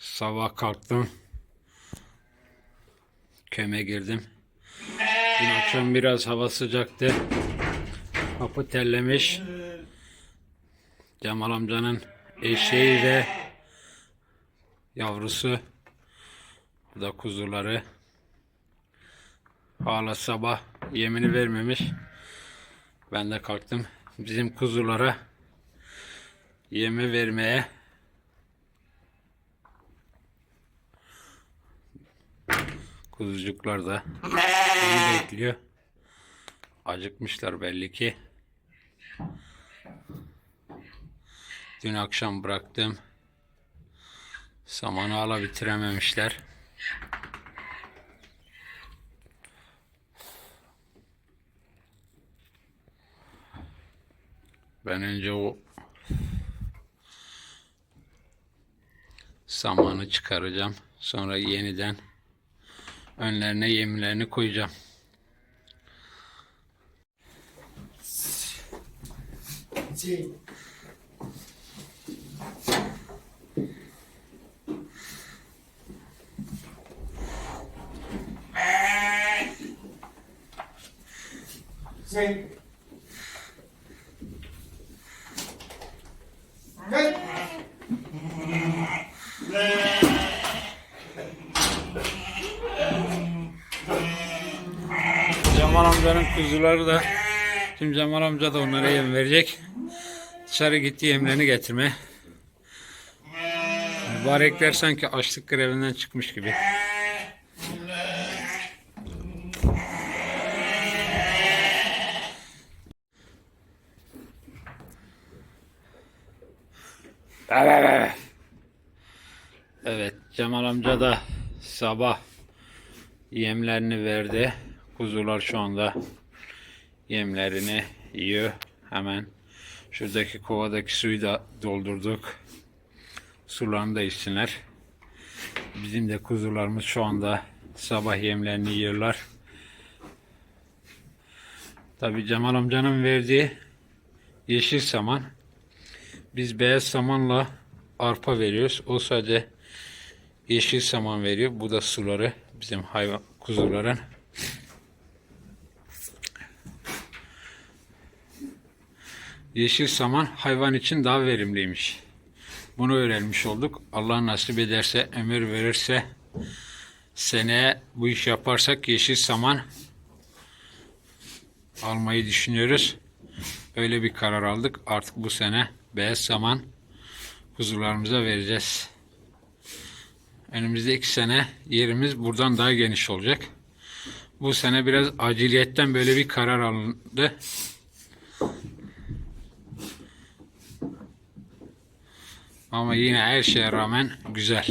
Sabah kalktım. Köme girdim. Dün akşam biraz hava sıcaktı. Kapı terlemiş. Cemal amcanın eşeği ve yavrusu. Bu da kuzuları. Hala sabah yemini vermemiş. Ben de kalktım. Bizim kuzulara yemi vermeye Kuzucuklar da beni bekliyor. Acıkmışlar belli ki. Dün akşam bıraktım. Samanı hala bitirememişler. Ben önce o samanı çıkaracağım. Sonra yeniden önlerine yemlerini koyacağım. Sí. Sí. Hey. Cemal amcanın kuzuları da şimdi Cemal amca da onlara yem verecek. Dışarı gitti yemlerini getirmeye. Mübarekler sanki açlık grevinden çıkmış gibi. Evet Cemal amca da sabah yemlerini verdi. Kuzular şu anda yemlerini yiyor. Hemen şuradaki kovadaki suyu da doldurduk. Sularını da içsinler. Bizim de kuzularımız şu anda sabah yemlerini yiyorlar. Tabi Cemal amcanın verdiği yeşil saman. Biz beyaz samanla arpa veriyoruz. O sadece yeşil saman veriyor. Bu da suları bizim hayvan kuzuların. Yeşil saman hayvan için daha verimliymiş. Bunu öğrenmiş olduk. Allah nasip ederse, ömür verirse seneye bu iş yaparsak yeşil saman almayı düşünüyoruz. Öyle bir karar aldık. Artık bu sene beyaz saman kuzularımıza vereceğiz. Önümüzde iki sene yerimiz buradan daha geniş olacak. Bu sene biraz aciliyetten böyle bir karar alındı. Ama yine her şeye rağmen güzel.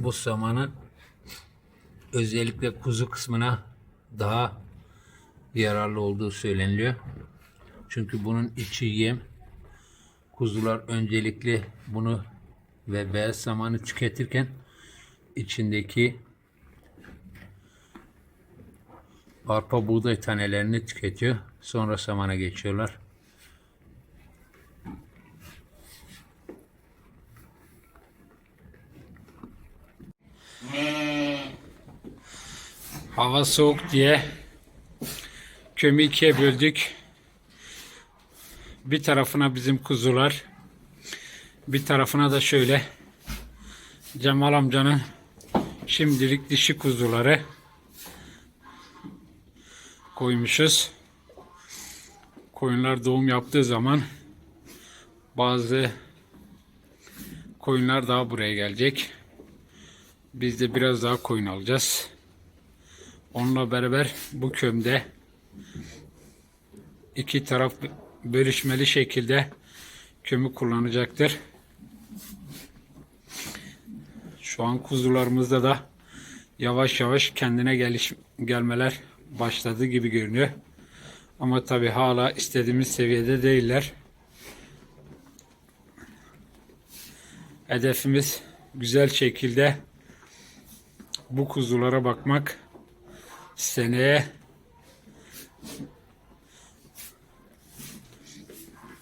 Bu samanın özellikle kuzu kısmına daha yararlı olduğu söyleniliyor. Çünkü bunun içi yem. Kuzular öncelikle bunu ve beyaz samanı tüketirken içindeki arpa buğday tanelerini tüketiyor. Sonra samana geçiyorlar. Hava soğuk diye kömü ikiye böldük. Bir tarafına bizim kuzular, bir tarafına da şöyle Cemal amcanın şimdilik dişi kuzuları koymuşuz. Koyunlar doğum yaptığı zaman bazı koyunlar daha buraya gelecek. Biz de biraz daha koyun alacağız. Onunla beraber bu kömde iki taraf bölüşmeli şekilde kömü kullanacaktır. Şu an kuzularımızda da yavaş yavaş kendine geliş gelmeler başladı gibi görünüyor. Ama tabi hala istediğimiz seviyede değiller. Hedefimiz güzel şekilde bu kuzulara bakmak. Seneye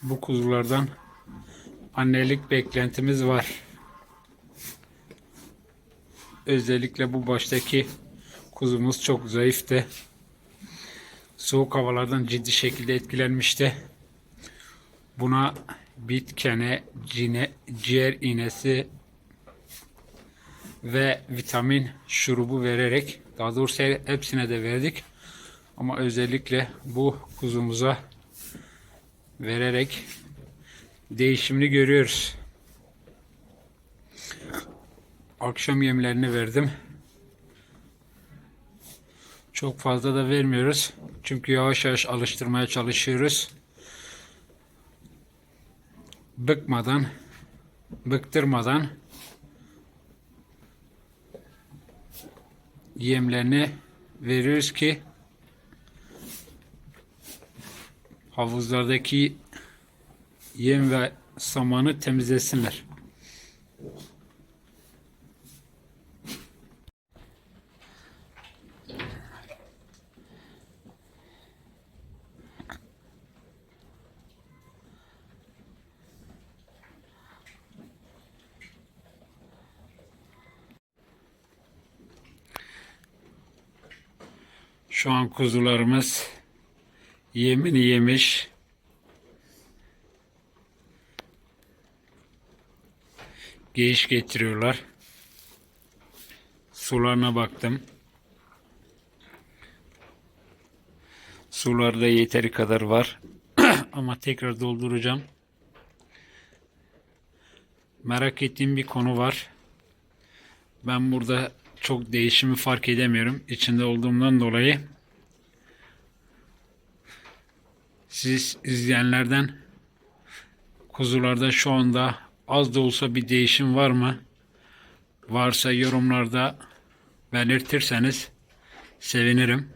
bu kuzulardan annelik beklentimiz var. Özellikle bu baştaki kuzumuz çok zayıftı. Soğuk havalardan ciddi şekilde etkilenmişti. Buna bit kene, cine, ciğer iğnesi ve vitamin şurubu vererek daha doğrusu hepsine de verdik. Ama özellikle bu kuzumuza vererek değişimini görüyoruz. Akşam yemlerini verdim. Çok fazla da vermiyoruz. Çünkü yavaş yavaş alıştırmaya çalışıyoruz. Bıkmadan, bıktırmadan yemlerini veriyoruz ki havuzlardaki yem ve samanı temizlesinler. Şu an kuzularımız yemini yemiş. Geyiş getiriyorlar. Sularına baktım. Sularda yeteri kadar var. Ama tekrar dolduracağım. Merak ettiğim bir konu var. Ben burada çok değişimi fark edemiyorum. İçinde olduğumdan dolayı. Siz izleyenlerden kuzularda şu anda az da olsa bir değişim var mı? Varsa yorumlarda belirtirseniz sevinirim.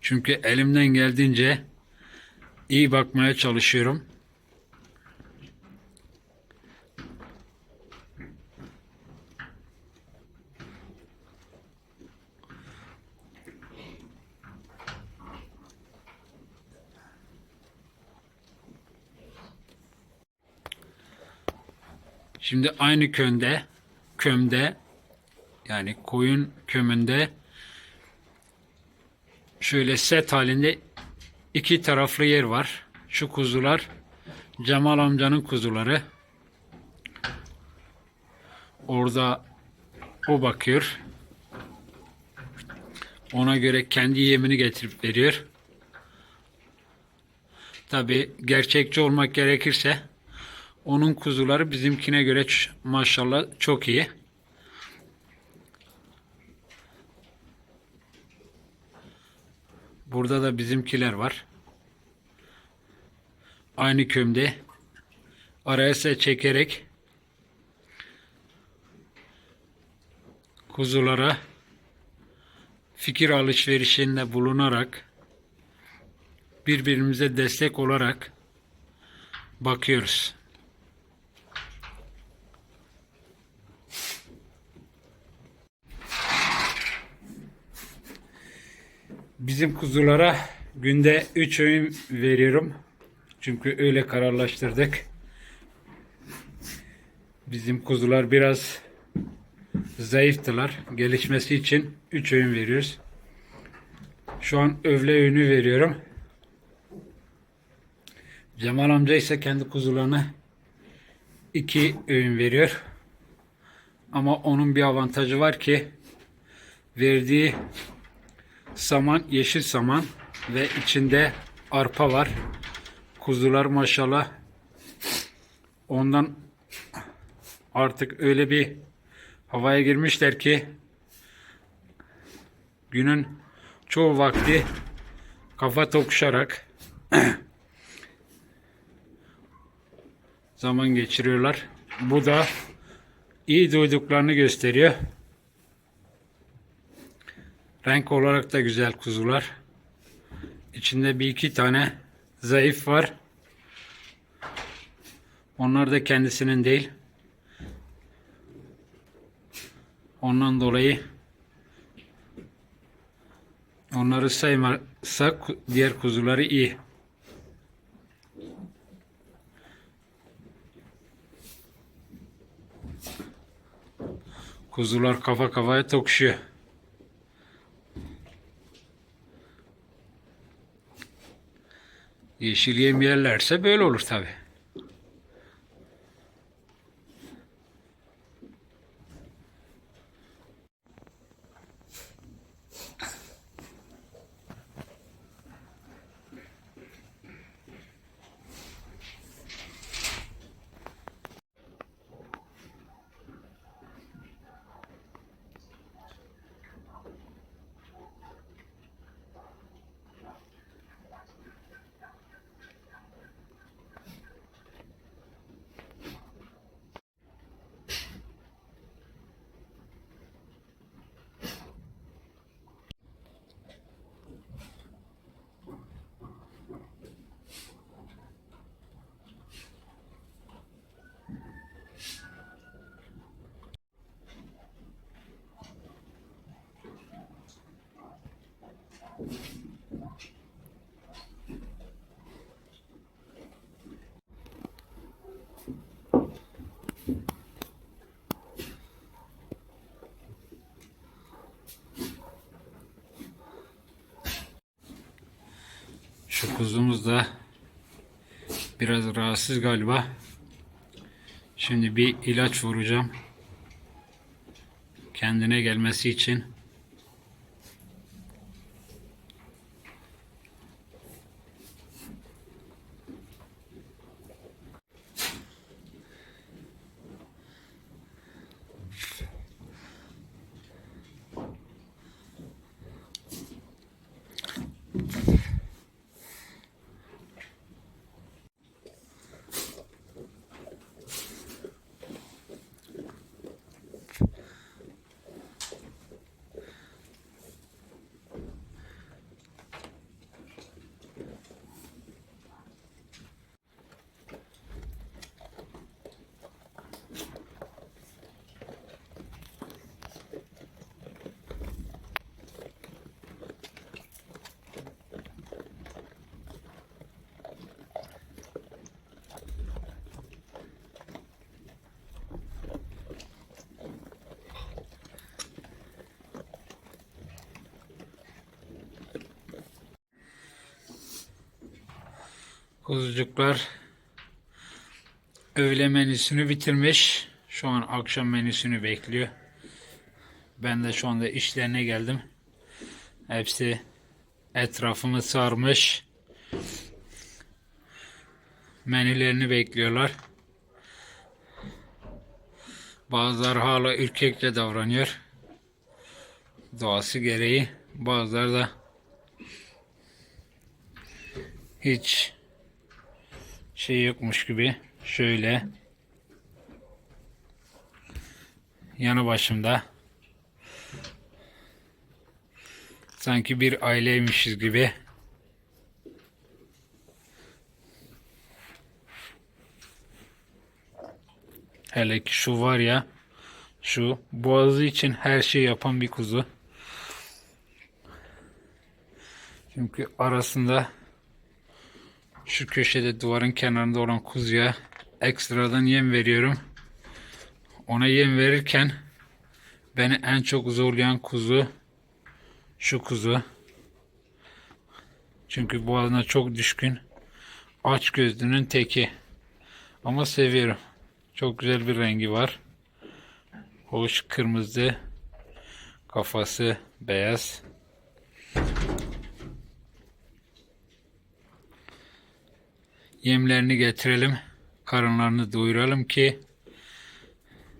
Çünkü elimden geldiğince iyi bakmaya çalışıyorum. Şimdi aynı könde, kömde yani koyun kömünde şöyle set halinde iki taraflı yer var. Şu kuzular Cemal amcanın kuzuları. Orada o bakıyor. Ona göre kendi yemini getirip veriyor. Tabi gerçekçi olmak gerekirse onun kuzuları bizimkine göre maşallah çok iyi. Burada da bizimkiler var. Aynı kömde. Araya çekerek kuzulara fikir alışverişinde bulunarak birbirimize destek olarak bakıyoruz. Bizim kuzulara günde 3 öğün veriyorum. Çünkü öyle kararlaştırdık. Bizim kuzular biraz zayıftılar. Gelişmesi için 3 öğün veriyoruz. Şu an öğle öğünü veriyorum. Cemal amca ise kendi kuzularına 2 öğün veriyor. Ama onun bir avantajı var ki verdiği saman yeşil saman ve içinde arpa var. Kuzular maşallah ondan artık öyle bir havaya girmişler ki günün çoğu vakti kafa tokuşarak zaman geçiriyorlar. Bu da iyi doyduklarını gösteriyor. Renk olarak da güzel kuzular. İçinde bir iki tane zayıf var. Onlar da kendisinin değil. Ondan dolayı onları saymazsak diğer kuzuları iyi. Kuzular kafa kafaya tokuşuyor. Yeşil yem yerlerse böyle olur tabi. Şu kuzumuz da biraz rahatsız galiba. Şimdi bir ilaç vuracağım. Kendine gelmesi için. Kuzucuklar öğle menüsünü bitirmiş. Şu an akşam menüsünü bekliyor. Ben de şu anda işlerine geldim. Hepsi etrafımı sarmış. Menülerini bekliyorlar. Bazıları hala ürkekçe davranıyor. Doğası gereği. Bazıları da hiç şey yokmuş gibi. Şöyle. Yanı başımda. Sanki bir aileymişiz gibi. Hele ki şu var ya şu boğazı için her şey yapan bir kuzu. Çünkü arasında şu köşede duvarın kenarında olan kuzuya ekstradan yem veriyorum. Ona yem verirken beni en çok zorlayan kuzu şu kuzu. Çünkü boğazına çok düşkün. Aç gözlünün teki. Ama seviyorum. Çok güzel bir rengi var. Hoş kırmızı. Kafası beyaz. yemlerini getirelim. Karınlarını doyuralım ki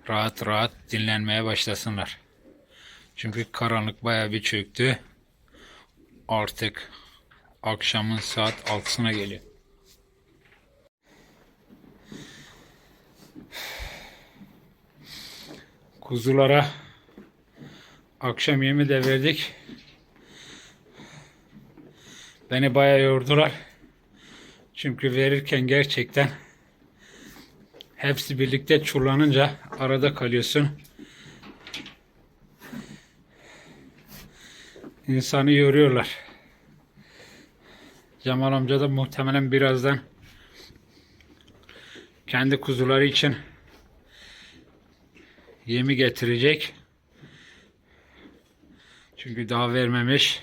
rahat rahat dinlenmeye başlasınlar. Çünkü karanlık baya bir çöktü. Artık akşamın saat 6'sına geliyor. Kuzulara akşam yemi de verdik. Beni bayağı yordular. Çünkü verirken gerçekten hepsi birlikte çullanınca arada kalıyorsun. İnsanı yoruyorlar. Cemal amca da muhtemelen birazdan kendi kuzuları için yemi getirecek. Çünkü daha vermemiş.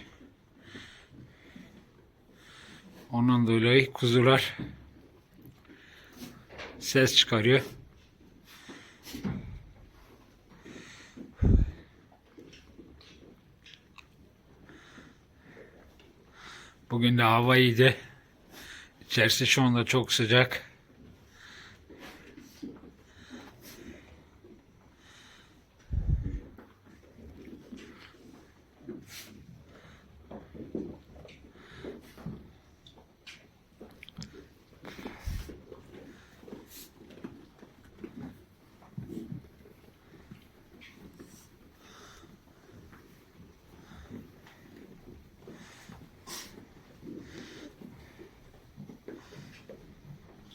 Ondan dolayı kuzular ses çıkarıyor. Bugün de hava iyiydi. İçerisi şu anda çok sıcak.